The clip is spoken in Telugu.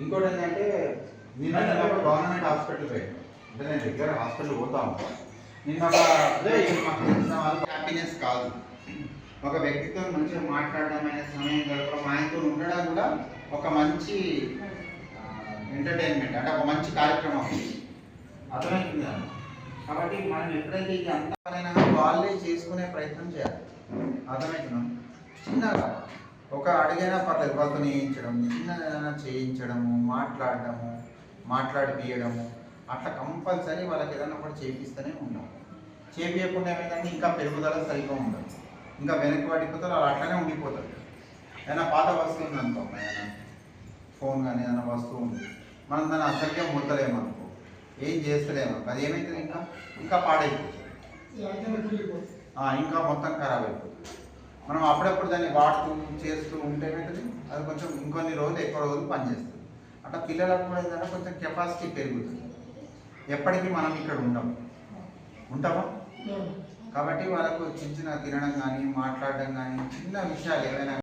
ఇంకోటి ఏంటంటే నిన్న గవర్నమెంట్ హాస్పిటల్ పోయాను అంటే నేను రెగ్యులర్ హాస్పిటల్ పోతాము నిన్న ఒక అదే ఇది మాకు తెలిసిన వాళ్ళు హ్యాపీనెస్ కాదు. ఒక వ్యక్తితో మంచిగా మాట్లాడడం అనే సమయం గడపడం ఆయనతో ఉండడం కూడా ఒక మంచి ఎంటర్టైన్మెంట్ అంటే ఒక మంచి కార్యక్రమం. అర్థమవుతుంది? కాబట్టి మనం ఎప్పుడైతే ఇది అంతమైనా వాళ్ళే చేసుకునే ప్రయత్నం చేయాలి. అర్థమవుతున్నాం చిన్నగా. ఒక అడిగైనా పర్లేదు వాళ్ళతో చేయించడం చిన్నదైనా చేయించడము మాట్లాడడము మాట్లాడిపియడము అట్లా కంపల్సరీ వాళ్ళకి ఏదైనా ఒకటి చేపిస్తూనే ఉండాలి. చేపించకుండా ఏమైందంటే ఇంకా పెరుగుదల సరిగ్గా ఉండదు. ఇంకా వెనక్కి పడిపోతారు వాళ్ళు అట్లనే ఉండిపోతారు. ఏదైనా పాత వస్తువు ఉందనుకో ఏదైనా ఫోన్ కానీ ఏదైనా వస్తువు ఉంది. మనం దాన్ని అసలుకే ముద్దలేమనుకో ఏం చేస్తలేము అది ఏమవుతుంది ఇంకా? ఇంకా పాడైపోతుంది. ఇంకా మొత్తం ఖరాబ్ అయిపోతుంది. మనం అప్పుడప్పుడు దాన్ని వాడుతూ చేస్తూ ఉంటే ఏమవుతుంది అది కొంచెం ఇంకొన్ని రోజులు ఎక్కువ రోజులు పనిచేస్తుంది. అట్లా పిల్లలకు కూడా ఏంటంటే కొంచెం కెపాసిటీ పెరుగుతుంది. ఎప్పటికీ మనం ఇక్కడ ఉండం. ఉంటామా? కాబట్టి వాళ్ళకు చిన్న చిన్న తినడం కానీ మాట్లాడడం కానీ చిన్న విషయాలు ఏవైనా